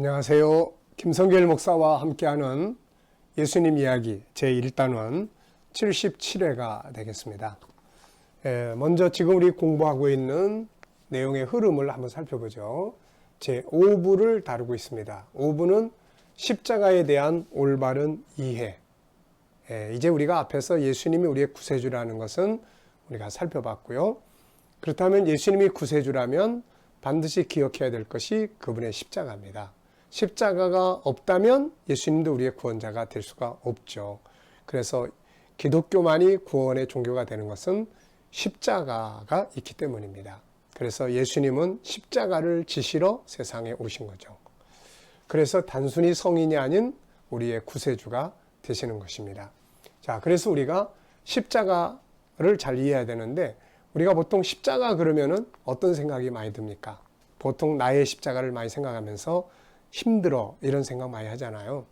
안녕하세요. 김성길 목사와 함께하는 예수님 이야기 제1단원 77회가 되겠습니다. 예, 먼저 지금 우리 공부하고 있는 내용의 흐름을 한번 살펴보죠. 제5부를 다루고 있습니다. 5부는 십자가에 대한 올바른 이해. 예, 이제 우리가 앞에서 예수님이 우리의 구세주라는 것은 우리가 살펴봤고요. 그렇다면 예수님이 구세주라면 반드시 기억해야 될 것이 그분의 십자가입니다. 십자가가 없다면 예수님도 우리의 구원자가 될 수가 없죠. 그래서 기독교만이 구원의 종교가 되는 것은 십자가가 있기 때문입니다. 그래서 예수님은 십자가를 지시러 세상에 오신 거죠. 그래서 단순히 성인이 아닌 우리의 구세주가 되시는 것입니다. 자, 그래서 우리가 십자가를 잘 이해해야 되는데 우리가 보통 십자가 그러면은 어떤 생각이 많이 듭니까? 보통 나의 십자가를 많이 생각하면서 힘들어 이런 생각 많이 하잖아요.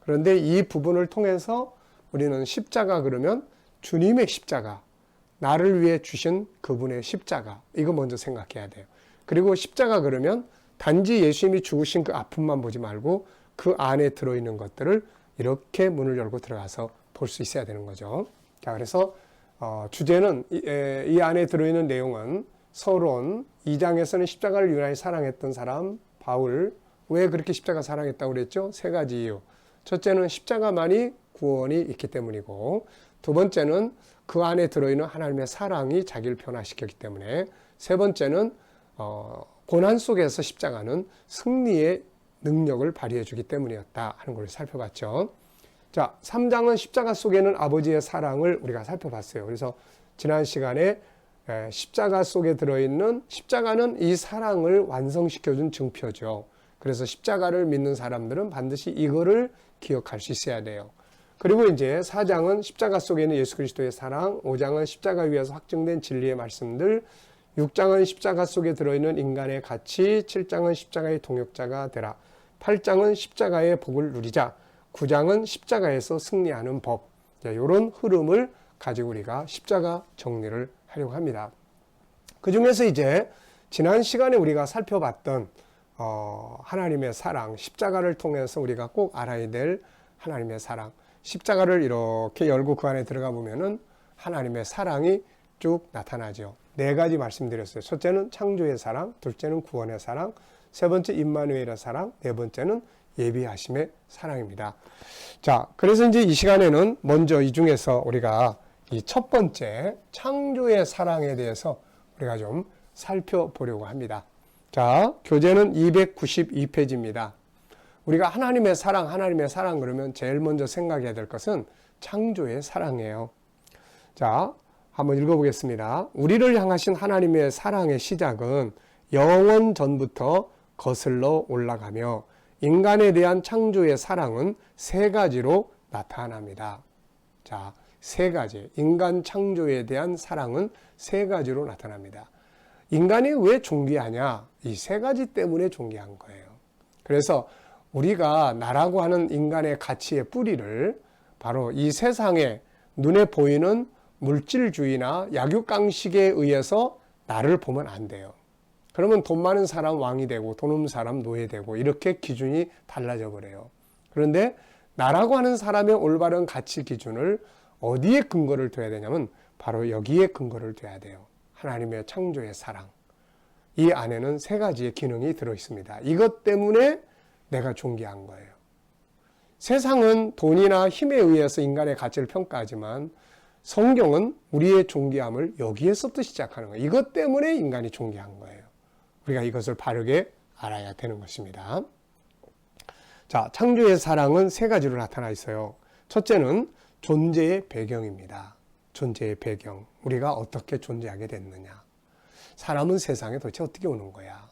그런데 이 부분을 통해서 우리는 십자가 그러면 주님의 십자가, 나를 위해 주신 그분의 십자가, 이거 먼저 생각해야 돼요. 그리고 십자가 그러면 단지 예수님이 죽으신 그 아픔만 보지 말고 그 안에 들어있는 것들을 이렇게 문을 열고 들어가서 볼 수 있어야 되는 거죠. 자, 그래서 어, 주제는 이, 에, 이 안에 들어있는 내용은 서론 2장에서는 십자가를 유난히 사랑했던 사람 바울 왜 그렇게 십자가 사랑했다고 그랬죠? 세 가지 이유. 첫째는 십자가만이 구원이 있기 때문이고 두 번째는 그 안에 들어있는 하나님의 사랑이 자기를 변화시켰기 때문에 세 번째는 어, 고난 속에서 십자가는 승리의 능력을 발휘해 주기 때문이었다 하는 걸 살펴봤죠. 자, 3장은 십자가 속에는 아버지의 사랑을 우리가 살펴봤어요. 그래서 지난 시간에 십자가 속에 들어있는 십자가는 이 사랑을 완성시켜준 증표죠. 그래서 십자가를 믿는 사람들은 반드시 이거를 기억할 수 있어야 돼요. 그리고 이제 4장은 십자가 속에 는 예수 그리스도의 사랑, 5장은 십자가 위에서 확증된 진리의 말씀들, 6장은 십자가 속에 들어있는 인간의 가치, 7장은 십자가의 동역자가 되라, 8장은 십자가의 복을 누리자, 9장은 십자가에서 승리하는 법. 이런 흐름을 가지고 우리가 십자가 정리를 하려고 합니다. 그 중에서 이제 지난 시간에 우리가 살펴봤던 어, 하나님의 사랑, 십자가를 통해서 우리가 꼭 알아야 될 하나님의 사랑. 십자가를 이렇게 열고 그 안에 들어가 보면은 하나님의 사랑이 쭉 나타나죠. 네 가지 말씀드렸어요. 첫째는 창조의 사랑, 둘째는 구원의 사랑, 세 번째 임마누엘의 사랑, 네 번째는 예비하심의 사랑입니다. 자, 그래서 이제 이 시간에는 먼저 이 중에서 우리가 이 첫 번째 창조의 사랑에 대해서 우리가 좀 살펴보려고 합니다. 자, 교재는 292페이지입니다. 우리가 하나님의 사랑, 하나님의 사랑 그러면 제일 먼저 생각해야 될 것은 창조의 사랑이에요. 자, 한번 읽어보겠습니다. 우리를 향하신 하나님의 사랑의 시작은 영원 전부터 거슬러 올라가며 인간에 대한 창조의 사랑은 세 가지로 나타납니다. 자, 세 가지. 인간 창조에 대한 사랑은 세 가지로 나타납니다. 인간이 왜 존귀하냐? 이 세 가지 때문에 존귀한 거예요. 그래서 우리가 나라고 하는 인간의 가치의 뿌리를 바로 이 세상에 눈에 보이는 물질주의나 약육강식에 의해서 나를 보면 안 돼요. 그러면 돈 많은 사람 왕이 되고 돈 없는 사람 노예 되고 이렇게 기준이 달라져 버려요. 그런데 나라고 하는 사람의 올바른 가치 기준을 어디에 근거를 둬야 되냐면 바로 여기에 근거를 둬야 돼요. 하나님의 창조의 사랑. 이 안에는 세 가지의 기능이 들어 있습니다. 이것 때문에 내가 존귀한 거예요. 세상은 돈이나 힘에 의해서 인간의 가치를 평가하지만 성경은 우리의 존귀함을 여기에서부터 시작하는 거예요. 이것 때문에 인간이 존귀한 거예요. 우리가 이것을 바르게 알아야 되는 것입니다. 자, 창조의 사랑은 세 가지로 나타나 있어요. 첫째는 존재의 배경입니다. 존재의 배경. 우리가 어떻게 존재하게 됐느냐. 사람은 세상에 도대체 어떻게 오는 거야.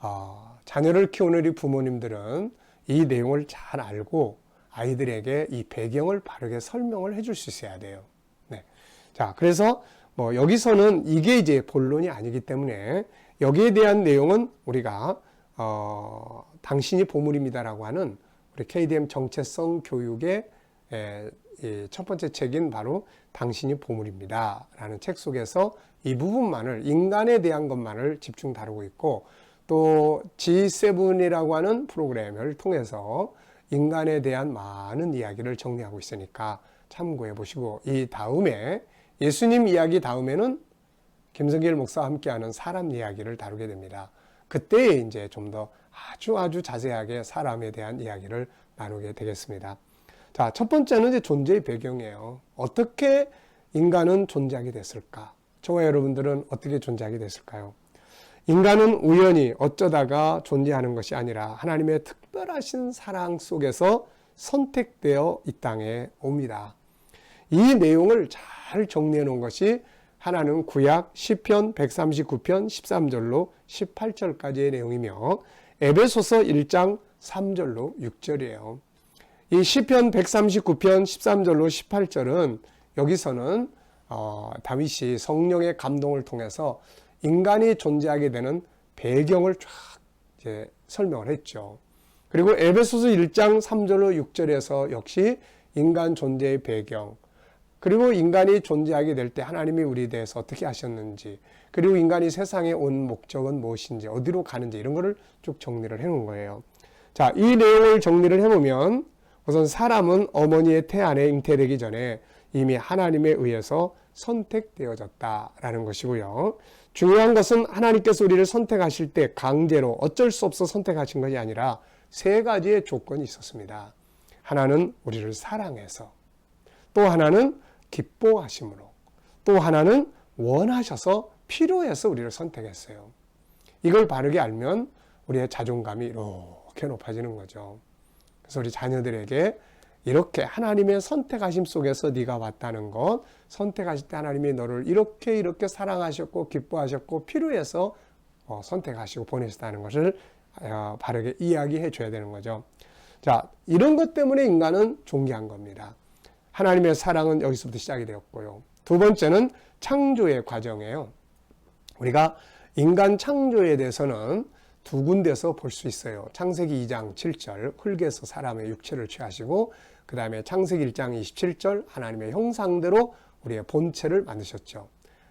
어, 자녀를 키우는 우리 부모님들은 이 내용을 잘 알고 아이들에게 이 배경을 바르게 설명을 해줄 수 있어야 돼요. 네. 자, 그래서 뭐 여기서는 이게 이제 본론이 아니기 때문에 여기에 대한 내용은 우리가 어, 당신이 보물입니다라고 하는 우리 KDM 정체성 교육의 에, 첫 번째 책인 바로 당신이 보물입니다 라는 책 속에서 이 부분만을 인간에 대한 것만을 집중 다루고 있고 또 G7이라고 하는 프로그램을 통해서 인간에 대한 많은 이야기를 정리하고 있으니까 참고해 보시고 이 다음에 예수님 이야기 다음에는 김성길 목사와 함께하는 사람 이야기를 다루게 됩니다. 그때 이제 좀 더 아주 아주 자세하게 사람에 대한 이야기를 나누게 되겠습니다. 자, 첫 번째는 이제 존재의 배경이에요. 어떻게 인간은 존재하게 됐을까? 저와 여러분들은 어떻게 존재하게 됐을까요? 인간은 우연히 어쩌다가 존재하는 것이 아니라 하나님의 특별하신 사랑 속에서 선택되어 이 땅에 옵니다. 이 내용을 잘 정리해 놓은 것이 하나는 구약 시편 139편 13절로 18절까지의 내용이며 에베소서 1장 3절로 6절이에요. 이 시편 139편 13절로 18절은 여기서는 어, 다윗이 성령의 감동을 통해서 인간이 존재하게 되는 배경을 쫙 이제 설명을 했죠. 그리고 에베소서 1장 3절로 6절에서 역시 인간 존재의 배경, 그리고 인간이 존재하게 될 때 하나님이 우리에 대해서 어떻게 하셨는지, 그리고 인간이 세상에 온 목적은 무엇인지, 어디로 가는지 이런 거를 쭉 정리를 해 놓은 거예요. 자, 이 내용을 정리를 해 보면 우선 사람은 어머니의 태 안에 잉태되기 전에 이미 하나님에 의해서 선택되어졌다라는 것이고요. 중요한 것은 하나님께서 우리를 선택하실 때 강제로 어쩔 수 없어 선택하신 것이 아니라 세 가지의 조건이 있었습니다. 하나는 우리를 사랑해서, 또 하나는 기뻐하심으로, 또 하나는 원하셔서 필요해서 우리를 선택했어요. 이걸 바르게 알면 우리의 자존감이 이렇게 높아지는 거죠. 그래서 우리 자녀들에게 이렇게 하나님의 선택하심 속에서 네가 왔다는 것, 선택하실 때 하나님이 너를 이렇게 이렇게 사랑하셨고 기뻐하셨고 필요해서 어, 선택하시고 보내셨다는 것을 어, 바르게 이야기해 줘야 되는 거죠. 자, 이런 것 때문에 인간은 존귀한 겁니다. 하나님의 사랑은 여기서부터 시작이 되었고요. 두 번째는 창조의 과정이에요. 우리가 인간 창조에 대해서는 두 군데서 볼 수 있어요. 창세기 2장 7절 흙에서 사람의 육체를 취하시고 그 다음에 창세기 1장 27절 하나님의 형상대로 우리의 본체를 만드셨죠.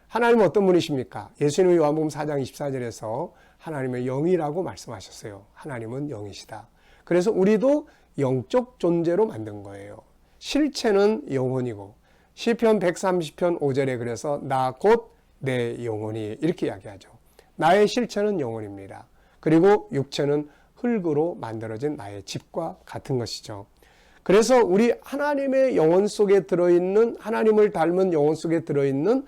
하나님은 어떤 분이십니까? 예수님의 요한복음 4장 24절에서 하나님의 영이라고 말씀하셨어요. 하나님은 영이시다. 그래서 우리도 영적 존재로 만든 거예요. 실체는 영혼이고 시편 130편 5절에 그래서 나 곧 내 영혼이 이렇게 이야기하죠. 나의 실체는 영혼입니다. 그리고 육체는 흙으로 만들어진 나의 집과 같은 것이죠. 그래서 우리 하나님의 영혼 속에 들어있는 하나님을 닮은 영혼 속에 들어있는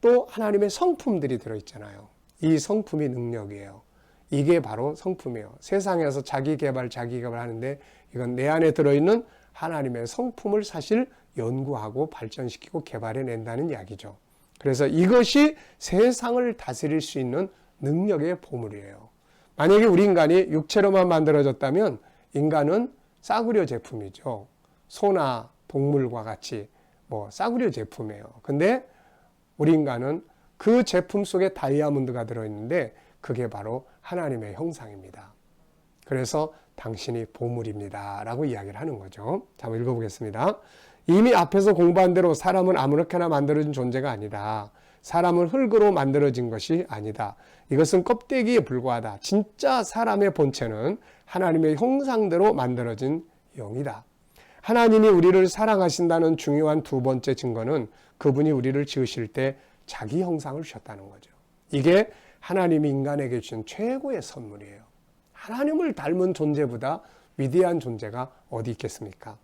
또 하나님의 성품들이 들어있잖아요. 이 성품이 능력이에요. 이게 바로 성품이에요. 세상에서 자기 개발, 자기 개발 하는데 이건 내 안에 들어있는 하나님의 성품을 사실 연구하고 발전시키고 개발해 낸다는 이야기죠. 그래서 이것이 세상을 다스릴 수 있는 능력의 보물이에요. 만약에 우리 인간이 육체로만 만들어졌다면 인간은 싸구려 제품이죠. 소나 동물과 같이 뭐 싸구려 제품이에요. 근데 우리 인간은 그 제품 속에 다이아몬드가 들어있는데 그게 바로 하나님의 형상입니다. 그래서 당신이 보물입니다. 라고 이야기를 하는 거죠. 자, 한번 읽어보겠습니다. 이미 앞에서 공부한 대로 사람은 아무렇게나 만들어진 존재가 아니다. 사람은 흙으로 만들어진 것이 아니다. 이것은 껍데기에 불과하다. 진짜 사람의 본체는 하나님의 형상대로 만들어진 영이다. 하나님이 우리를 사랑하신다는 중요한 두 번째 증거는 그분이 우리를 지으실 때 자기 형상을 주셨다는 거죠. 이게 하나님이 인간에게 주신 최고의 선물이에요. 하나님을 닮은 존재보다 위대한 존재가 어디 있겠습니까?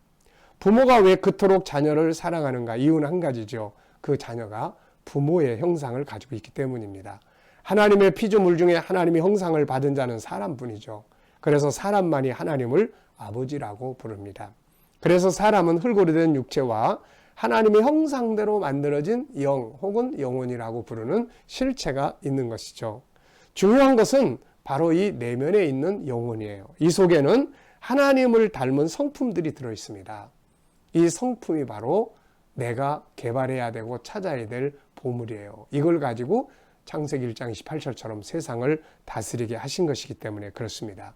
부모가 왜 그토록 자녀를 사랑하는가? 이유는 한 가지죠. 그 자녀가 부모의 형상을 가지고 있기 때문입니다. 하나님의 피조물 중에 하나님의 형상을 받은 자는 사람뿐이죠. 그래서 사람만이 하나님을 아버지라고 부릅니다. 그래서 사람은 흙으로 된 육체와 하나님의 형상대로 만들어진 영 혹은 영혼이라고 부르는 실체가 있는 것이죠. 중요한 것은 바로 이 내면에 있는 영혼이에요. 이 속에는 하나님을 닮은 성품들이 들어 있습니다. 이 성품이 바로 내가 개발해야 되고 찾아야 될 보물이에요. 이걸 가지고 창세기 1장 28절처럼 세상을 다스리게 하신 것이기 때문에 그렇습니다.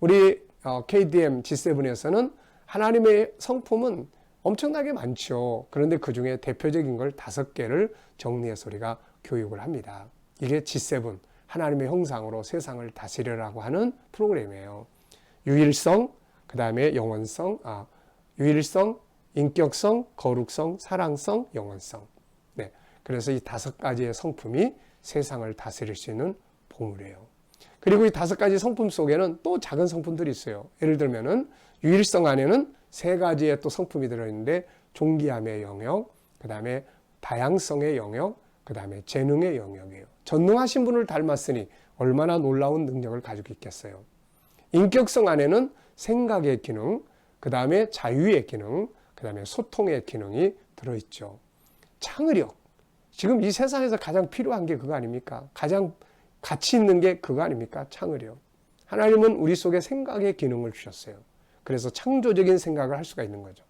우리 KDM G7에서는 하나님의 성품은 엄청나게 많죠. 그런데 그 중에 대표적인 걸 다섯 개를 정리해서 우리가 교육을 합니다. 이게 G7, 하나님의 형상으로 세상을 다스리라고 하는 프로그램이에요. 유일성, 그 다음에 영원성, 아, 유일성, 인격성, 거룩성, 사랑성, 영원성. 네. 그래서 이 다섯 가지의 성품이 세상을 다스릴 수 있는 보물이에요. 그리고 이 다섯 가지 성품 속에는 또 작은 성품들이 있어요. 예를 들면은 유일성 안에는 세 가지의 또 성품이 들어있는데 존귀함의 영역, 그 다음에 다양성의 영역, 그 다음에 재능의 영역이에요. 전능하신 분을 닮았으니 얼마나 놀라운 능력을 가지고 있겠어요. 인격성 안에는 생각의 기능, 그 다음에 자유의 기능, 그 다음에 소통의 기능이 들어있죠. 창의력. 지금 이 세상에서 가장 필요한 게 그거 아닙니까? 가장 가치 있는 게 그거 아닙니까? 창의력. 하나님은 우리 속에 생각의 기능을 주셨어요. 그래서 창조적인 생각을 할 수가 있는 거죠.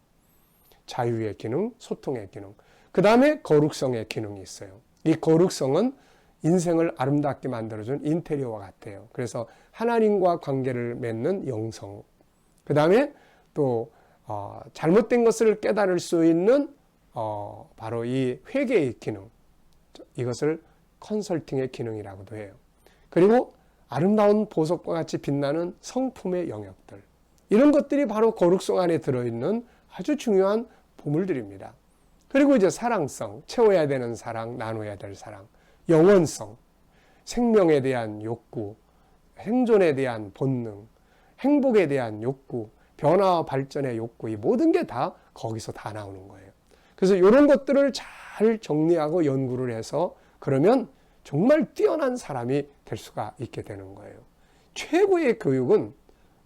자유의 기능, 소통의 기능. 그 다음에 거룩성의 기능이 있어요. 이 거룩성은 인생을 아름답게 만들어준 인테리어와 같아요. 그래서 하나님과 관계를 맺는 영성. 그 다음에 또 어, 잘못된 것을 깨달을 수 있는 어, 바로 이 회개의 기능. 이것을 컨설팅의 기능이라고도 해요. 그리고 아름다운 보석과 같이 빛나는 성품의 영역들. 이런 것들이 바로 거룩성 안에 들어있는 아주 중요한 보물들입니다. 그리고 이제 사랑성, 채워야 되는 사랑, 나눠야 될 사랑, 영원성, 생명에 대한 욕구, 생존에 대한 본능, 행복에 대한 욕구, 변화와 발전의 욕구, 이 모든 게 다 거기서 다 나오는 거예요. 그래서 이런 것들을 잘 정리하고 연구를 해서 그러면 정말 뛰어난 사람이 될 수가 있게 되는 거예요. 최고의 교육은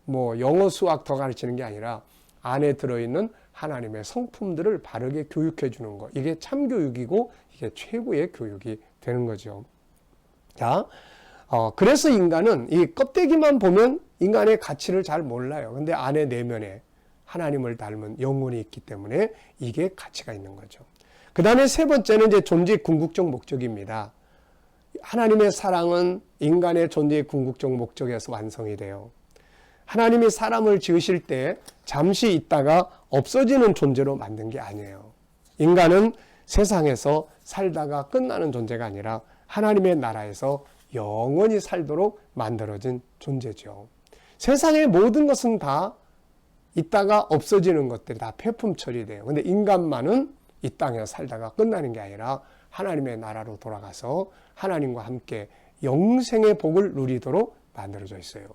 뭐 영어, 수학 더 가르치는 게 아니라 안에 들어있는 하나님의 성품들을 바르게 교육해 주는 거. 이게 참 교육이고 이게 최고의 교육이 되는 거죠. 자, 어, 그래서 인간은 이 껍데기만 보면 인간의 가치를 잘 몰라요. 근데 안에 내면에 하나님을 닮은 영혼이 있기 때문에 이게 가치가 있는 거죠. 그 다음에 세 번째는 이제 존재 궁극적 목적입니다. 하나님의 사랑은 인간의 존재의 궁극적 목적에서 완성이 돼요. 하나님이 사람을 지으실 때 잠시 있다가 없어지는 존재로 만든 게 아니에요. 인간은 세상에서 살다가 끝나는 존재가 아니라 하나님의 나라에서 영원히 살도록 만들어진 존재죠. 세상의 모든 것은 다 있다가 없어지는 것들이 다 폐품 처리돼요. 근데 인간만은 이 땅에 살다가 끝나는 게 아니라 하나님의 나라로 돌아가서 하나님과 함께 영생의 복을 누리도록 만들어져 있어요.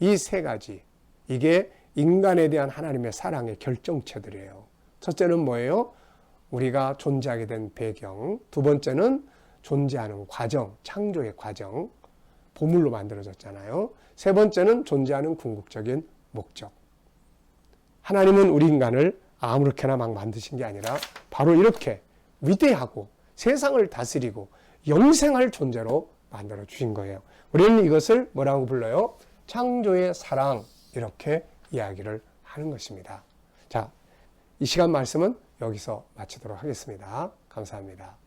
이 세 가지, 이게 인간에 대한 하나님의 사랑의 결정체들이에요. 첫째는 뭐예요? 우리가 존재하게 된 배경. 두 번째는 존재하는 과정, 창조의 과정. 보물로 만들어졌잖아요. 세 번째는 존재하는 궁극적인 목적. 하나님은 우리 인간을 아무렇게나 막 만드신 게 아니라 바로 이렇게 위대하고 세상을 다스리고 영생할 존재로 만들어 주신 거예요. 우리는 이것을 뭐라고 불러요? 창조의 사랑 이렇게 이야기를 하는 것입니다. 자, 이 시간 말씀은 여기서 마치도록 하겠습니다. 감사합니다.